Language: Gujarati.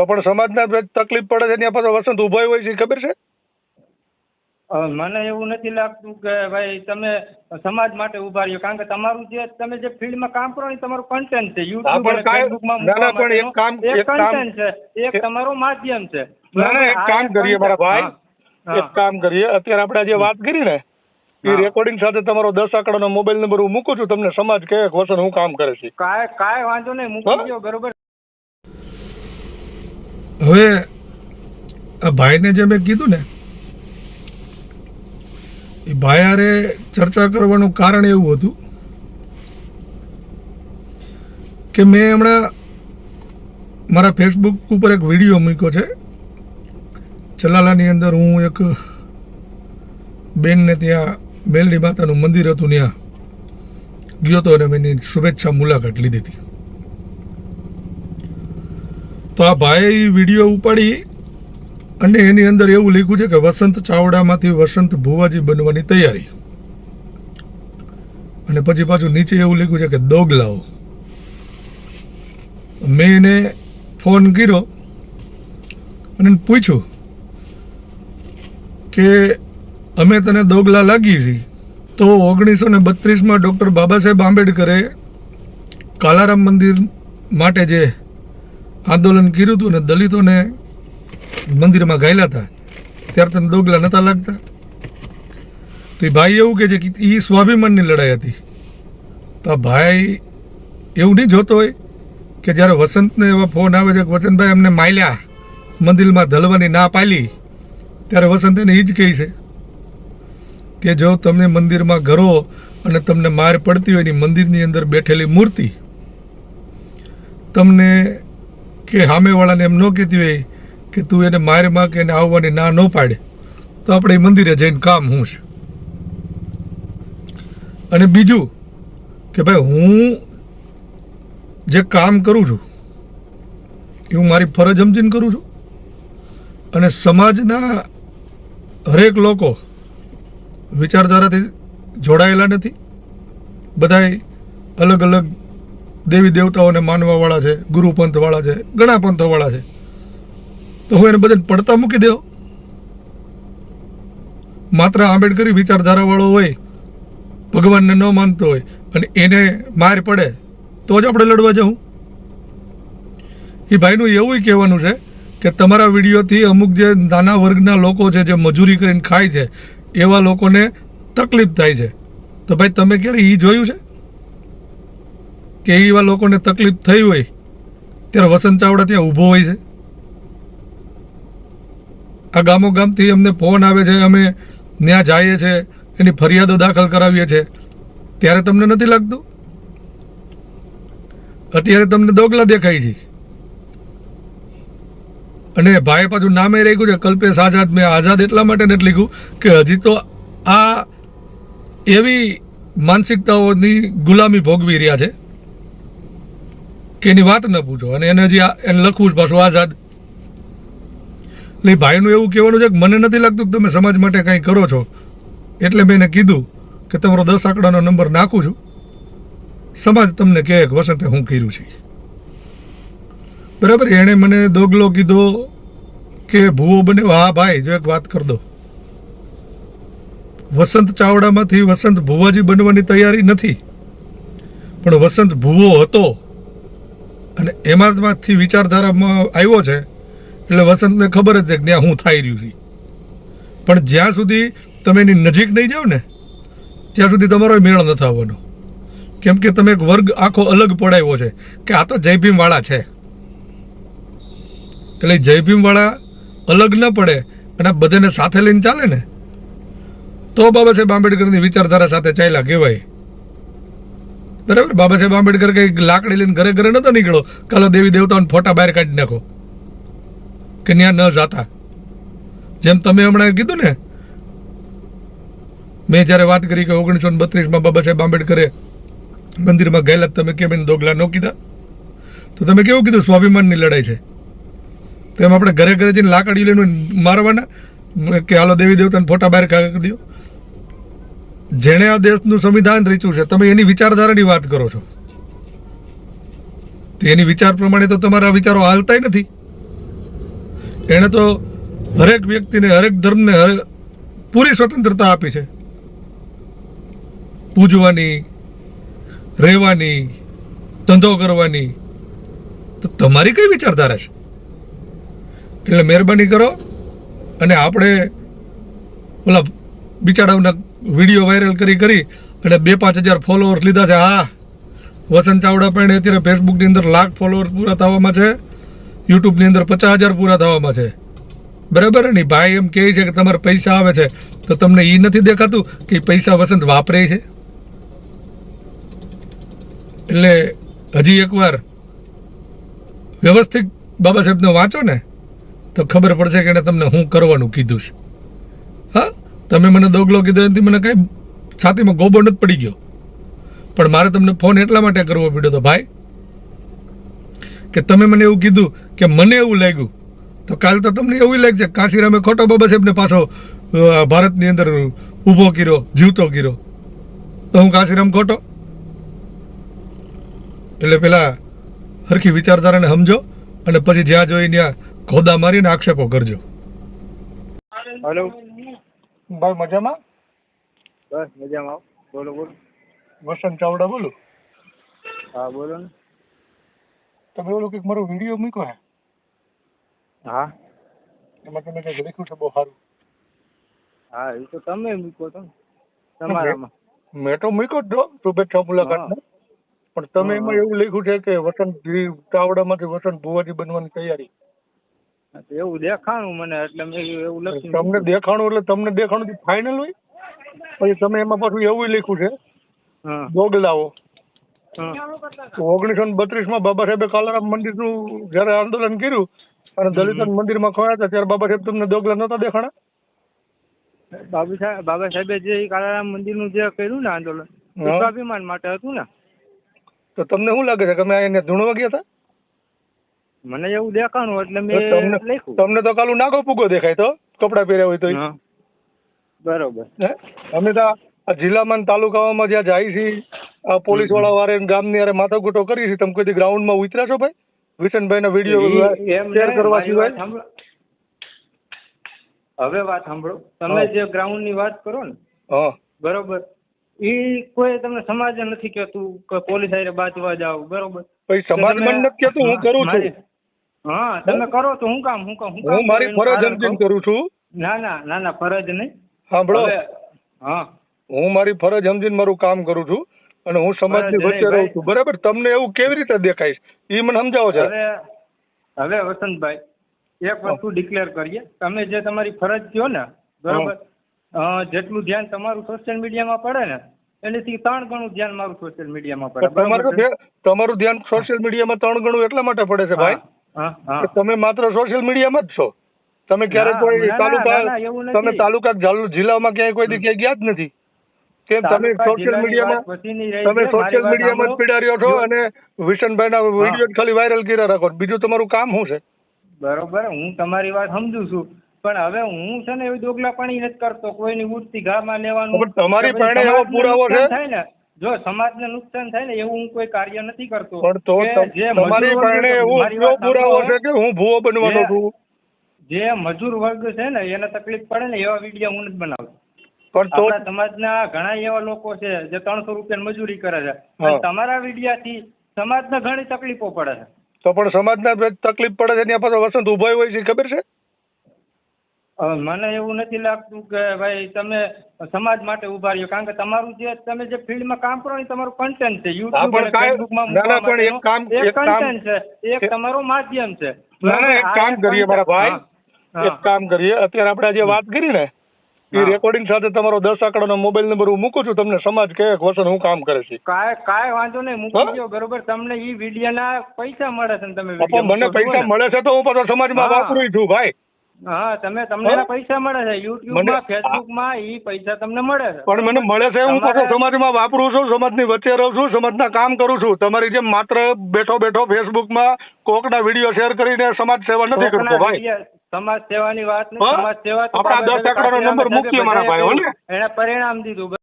તો પણ સમાજના તકલીફ પડે છે ત્યાં પાછો વસંત ઊભો હોય છે ખબર છે? મને એવું નથી લાગતું કે ભાઈ તમે સમાજ માટે ઊભા રહ્યો. કારણ કે તમારું જે તમે જે ફિલ્ડમાં કામ કરો ને તમારું કન્ટેન્ટ છે. યુટ્યુબ પણ ફેસબુકમાં ના, પણ એક કામ- એક કન્ટેન્ટ છે. એક તમારું માધ્યમ છે. ના ના એક કામ કરીએ મારા ભાઈ. એક કામ કરીએ. અત્યારે આપણે જે વાત કરી ને એ રેકોર્ડિંગ સાથે તમારો દસ આંકડાનો મોબાઈલ નંબર હું મૂકું છું તમને સમાજ કે વસન હું કામ કરે છે. કાંઈ કાંઈ વાંધો નહીં મૂકી દો બરોબર હવે, આ ભાઈને જે મેં કીધું ને, એ ભાઈ આરે ચર્ચા કરવાનું કારણ એવું હતું કે મેં હમણાં મારા ફેસબુક ઉપર એક વીડિયો મૂક્યો છે. ચલાલાની અંદર હું એક બેનને ત્યાં બેલડી માતાનું મંદિર હતું ત્યાં ગયો હતો અને એની શુભેચ્છા મુલાકાત લીધી હતી. તો આ ભાઈ વીડિયો ઉપાડી અને એની અંદર એવું લખ્યું છે કે વસંત ચાવડામાંથી વસંત ભુવાજી બનવાની તૈયારી. અને પછી પાછું નીચે એવું લખ્યું છે કે દોગલાઓ. મેં એને ફોન કર્યો અને પૂછ્યું કે અમે તને દોગલા લાગી છીએ તો ઓગણીસો ને બત્રીસમાં ડૉક્ટર બાબા સાહેબ આંબેડકરે કાલારામ મંદિર માટે જે આંદોલન કર્યું હતું ને દલિતોને મંદિરમાં ગાયેલા હતા ત્યારે તને દોગલા નહોતા લાગતા. તો એ ભાઈ એવું કહે છે કે એ સ્વાભિમાનની લડાઈ હતી. તો ભાઈ એવું નહીં જોતો હોય કે જ્યારે વસંતને એવા ફોન આવે છે કે વસંતભાઈ અમને માલ્યા, મંદિરમાં ધલવાની ના પાલી, ત્યારે વસંત એને એ જ કહે છે કે જો તમે મંદિરમાં ઘરો અને તમને માર પડતી હોયની મંદિરની અંદર બેઠેલી મૂર્તિ, તમને કે સામેવાળાને એમ ન કહેતી હોય કે તું એને મારમાં કે એને આવવાની ના ન પાડે, તો આપણે એ મંદિરે જઈને કામ હું છે? અને બીજું કે ભાઈ હું જે કામ કરું છું, એ હું મારી ફરજ સમજીને કરું છું. અને સમાજના હરેક લોકો વિચારધારાથી જોડાયેલા નથી. બધાય અલગ અલગ દેવી દેવતાઓને માનવાવાળા છે, ગુરુ પંથવાળા છે, ઘણા પંથોવાળા છે. તો હું એને બધાને પડતા મૂકી દેવો. માત્ર આંબેડકરી વિચારધારાવાળો હોય, ભગવાનને ન માનતો હોય, અને એને માર પડે, તો જ આપણે લડવા જવું. એ ભાઈનું એવું કહેવાનું છે કે તમારા વિડીયોથી અમુક જે નાના વર્ગના લોકો છે, જે મજૂરી કરીને ખાય છે, એવા લોકોને તકલીફ થાય છે. તો ભાઈ, તમે ક્યારે એ જોયું છે? કે એવા લોકોને તકલીફ થઈ હોય, ત્યારે વસંત ચાવડા ત્યાં ઊભો હોય છે. આ ગામો ગામથી અમને ફોન આવે છે, અમે ત્યાં જઈએ છીએ એની ફરિયાદો દાખલ કરાવીએ છીએ ત્યારે તમને નથી લાગતું? અત્યારે તમને દોગલા દેખાય છે. અને ભાઈ પાછું નામે રાખ્યું છે, કલ્પેશ આઝાદ, મેં આઝાદ એટલા માટે નથી લીધું કે હજી તો આ એવી માનસિકતાઓની ગુલામી ભોગવી રહ્યા છે. કે એની વાત ન પૂછો. અને એને આ- એને લખવું જ પાછું આઝાદ. એટલે ભાઈનું એવું કહેવાનું છે કે મને નથી લાગતું કે તમે સમાજ માટે કંઈ કરો છો. એટલે મેં એને કીધું કે તમારો દસ આંકડાનો નંબર નાખું છું. સમાજ તમને કહે કે વસંતે હું કર્યું છે. બરાબર? એણે મને દોગલો કીધો કે, ભૂવો બને. હા, ભાઈ, જો એક વાત કરી દો. વસંત ચાવડામાંથી વસંત ભુવાજી બનવાની તૈયારી નથી. પણ વસંત ભૂવો હતો. અને એમાંથી વિચારધારામાં આવ્યો છે, એટલે વસંતને ખબર જ છે કે ત્યાં હું થઈ રહ્યું છે. પણ જ્યાં સુધી તમે એની નજીક નહીં જાઓ ને, ત્યાં સુધી તમારો મેળ નથી આવવાનો કેમ કે તમે એક વર્ગ આખો અલગ પડાવ્યો છે, કે આ તો જય ભીમવાળા છે. એટલે જય ભીમવાળા અલગ ન પડે અને બધાને સાથે લઈને ચાલે ને, તો બાબા સાહેબ આંબેડકરની વિચારધારા સાથે ચાલ્યા કહેવાય. બરાબર? બાબા આંબેડકર કંઈક લાકડી લઈને ઘરે ઘરે નતો નીકળો કાલે દેવી દેવતાઓને ફોટા બહાર કાઢી નાખો. કે ત્યાં ન જાતા. જેમ તમે હમણાં કીધું ને, મેં જ્યારે વાત કરી કે ઓગણીસો બત્રીસમાં બાબા સાહેબ આંબેડકરે મંદિરમાં ગયેલા તમે કેમ એને દોગલા ન કીધા? તો તમે કેવું કીધું? સ્વાભિમાનની લડાઈ છે. તો એમ આપણે ઘરે ઘરે જઈને લાકડી લઈને મારવાના? કે હાલો દેવી દેવતાને ફોટા બહાર કાઢી દો. જેણે આ દેશનું સંવિધાન રચ્યું છે, તમે એની વિચારધારાની વાત કરો છો. તો એની વિચાર પ્રમાણે તો તમારા વિચારો હાલતાય નથી. એણે તો હરેક વ્યક્તિને, હરેક ધર્મને પૂરી સ્વતંત્રતા આપી છે. પૂજવાની, રહેવાની, ધંધો કરવાની. તો તમારી કઈ વિચારધારા છે? એટલે મહેરબાની કરો અને આપણે ઓલા બિચારાઓના વીડિયો વાયરલ કરી કરી અને બે પાંચ હજાર ફોલોઅર્સ લીધા છે. હા. વસંત ચાવડા પણ અત્યારે ફેસબુકની અંદર લાખ ફોલોઅર્સ પૂરા થવામાં છે. યુટ્યુબની અંદર પચાસ હજાર પૂરા થવામાં છે. બરાબર? ને ભાઈ એમ કહે છે કે તમારે પૈસા આવે છે. તો તમને એ નથી દેખાતું કે પૈસા વસંત વાપરે છે? એટલે હજી એકવાર વ્યવસ્થિત બાબા સાહેબને વાંચો ને, તો ખબર પડશે કે એણે તમને હું કરવાનું કીધું છે. હા? તમે મને દોગલો કીધો એનાથી મને કંઈ છાતીમાં ગોબો નથી પડી ગયો. પણ મારે તમને ફોન એટલા માટે કરવો પડ્યો હતો ભાઈ, કે તમે મને એવું કીધું કે મને એવું લાગ્યું. તો કાલ તો તમને એવું લાગશે કાશીરામે ખોટો બાબા સાહેબને પાછો ભારતની અંદર ઊભો કર્યો, જીવતો કર્યો. તો હું કાશીરામ ખોટો? એટલે પેલા હરખી વિચારધારાને સમજો અને પછી જ્યાં જોઈ ત્યાં ખોદા મારીને આક્ષેપો કરજો. હલો ભાઈ મજામાં? બસ મજામાં. બોલો બોલો. વસંત ચાવડા બોલું. હા બોલો ને. તમે ઓલો કંઈક મારો વીડિયો મૂક્યો હે? હા. એમાં તમે કંઈક લખ્યું છે બહુ સારું. હા એ તો તમે મૂક્યો તો. તમારામાં. મેં તો મૂક્યો જ છો શુભેચ્છા મુલાકાતમાં પણ તમે એમાં એવું લખ્યું છે કે વસંત ચાવડામાંથી વસંત ભુવાજી બનવાની તૈયારી. તો એવું દેખાણું મને એટલે મેં એવું લખ્યું તમને દેખાણું એટલે તમને દેખાણું ફાઇનલ હોય? પછી તમે એમાં પાછું એવું લખ્યું છે? હા. ઓગણીસો ને બત્રીસમાં બાબા સાહેબે કાલારામ મંદિરનું જયારે આંદોલન કર્યું અને દલિત મંદિરમાં ખોયા હતા ત્યારે બાબા સાહેબ તમને દોગલા નતા દેખાણા? બાબુ સાહેબ બાબા સાહેબે જે કાલારામ મંદિરનું જે કર્યું ને આંદોલન. સ્વાભિમાન માટે હતું ને. તો તમને શું લાગે છે? કે અમે એને ધૂણવા ગયા હતા? મને એવું દેખાણું એટલે મેં તમને લખ્યું. તમને તો કાલું નાગો પૂગો દેખાય તો? કપડા પહેર્યા હોય તો બરોબર. અમે તો જિલ્લામાં તાલુકામાં જ્યાં જાય છે આ પોલીસવાળા વારે ગામની હારે માથાકૂટો કરી છે તમે કોઈ ગ્રાઉન્ડમાં ઉતર્યા છો ભાઈ? વિશનભાઈ ના વીડિયો શેર કરવા સિવાય? હવે વાત સાંભળો. તમે જે ગ્રાઉન્ડની વાત કરો ને હા. બરોબર ઈ કોઈ તમને સમાજ નથી કેતું કે પોલીસ આયરે બાજવા જાવ બરોબર. પછી સમાજમાં નથી કેતું હું કરું છું. હા તમે કરો તો હું કામ હું કામ હું મારી ફરજ અર્જન કરું. છું. ના ના ના ના ફરજ નહીં. સાંભળો. હા. હું મારી ફરજ સમજીને મારું કામ કરું છું અને હું સમાજની વચ્ચે રહું છું. બરાબર? તમને એવું કેવી રીતે દેખાય? એ મને સમજાવો છે હવે વસંતભાઈ એક વસ્તુ ડિક્લેર કરીએ. તમે જે તમારી ફરજ કહો ને બરોબર? જેટલું ધ્યાન તમારું સોશિયલ મીડિયામાં પડે ને એનાથી ત્રણ ગણું ધ્યાન મારું સોશિયલ મીડિયામાં પડે. તમારું ધ્યાન- તમારું ધ્યાન સોશિયલ મીડિયામાં ત્રણ ગણું એટલા માટે પડે છે ભાઈ? તમે માત્ર સોશિયલ મીડિયામાં જ છો. તમે ક્યારે કોઈ તાલુકા. તમે તાલુકા જિલ્લામાં ક્યાંય કોઈ ક્યાંય ગયા જ નથી. કેમ તમે સોશિયલ મીડિયામાં તમે સોશિયલ મીડિયામાં જ. પીડા રહ્યો છો અને વિશનભાઈના વીડિયો ખાલી વાયરલ કર્યા રાખો. બીજું તમારું કામ શું છે? બરોબર હું તમારી વાત સમજુ છું. પણ હવે હું છે ને એવી દોગલાપણી નથી કરતો. કોઈની ઉઠતી ઘામાં લેવાનું પણ તમારી કે પાસે એવો પુરાવો છે? નુકસાન સમાજ ને જો સમાજને નુકસાન થાય ને એવું હું કોઈ કાર્ય નથી કરતો પણ તો જે તમારી મજૂર વર્ગ- એવું કયો પુરાવો છે કે હું ભૂવો બનવાનો જે- છું? જે મજૂર વર્ગ છે ને એને તકલીફ પડે ને એવા વીડિયો હું નથી બનાવતો. પણ તો સમાજના ઘણા એવા લોકો છે જે ત્રણસો રૂપિયા મજૂરી કરે છે. તમારા અને તમારા વિડીયાથી સમાજને ઘણી તકલીફો પડે છે. તો પણ સમાજના જે તકલીફ પડે છે ત્યાં પાછો વસંત ઊભો હોય છે ખબર છે? હવે મને એવું નથી લાગતું કે ભાઈ તમે સમાજ માટે ઊભા રહ્યો. કારણ કે તમારું જે તમે જે ફિલ્ડમાં કામ કરો ને તમારું કન્ટેન્ટ છે. યુટ્યુબ અને ફેસબુકમાં મૂકવા માટેનું એક એક છે એક તમારું માધ્યમ છે. ના ના એક કામ કરીએ મારા ભાઈ. એક કામ કરીએ. અત્યારે આપણે જે વાત કરી ને એ રેકોર્ડિંગ સાથે તમારો દસ આંકડાનો મોબાઈલ નંબર હું મૂકું છું તમને સમાજ કે કે વર્ષ હું કામ કરે છે. કાય કાય વાંધો નહીં મૂકી દો બરોબર? તમને ઈ વિડીયોના પૈસા મળે છે ને તમે મને પૈસા મળે છે તો હું પાછો સમાજમાં. વાપરું છું ભાઈ. હા તમે તમને પૈસા મળે છે. યુટ્યુબમાં ફેસબુકમાં ઈ પૈસા તમને મળે છે. પણ મને મળે છે હું પાછો સમાજમાં વાપરું છું સમાજની વચ્ચે રહું છું સમાજના કામ કરું છું. તમારી જેમ માત્ર બેઠો બેઠો ફેસબુકમાં કોકના વીડિયો શેર કરીને સમાજ સેવા નથી કરતો ભાઈ. સમાજ સેવાની વાત નહીં. સમાજ સેવા આપણા દસ આંકડાનો નંબર મૂકીએ મારા ભાઈ, ને? એણે પરિણામ દીધું.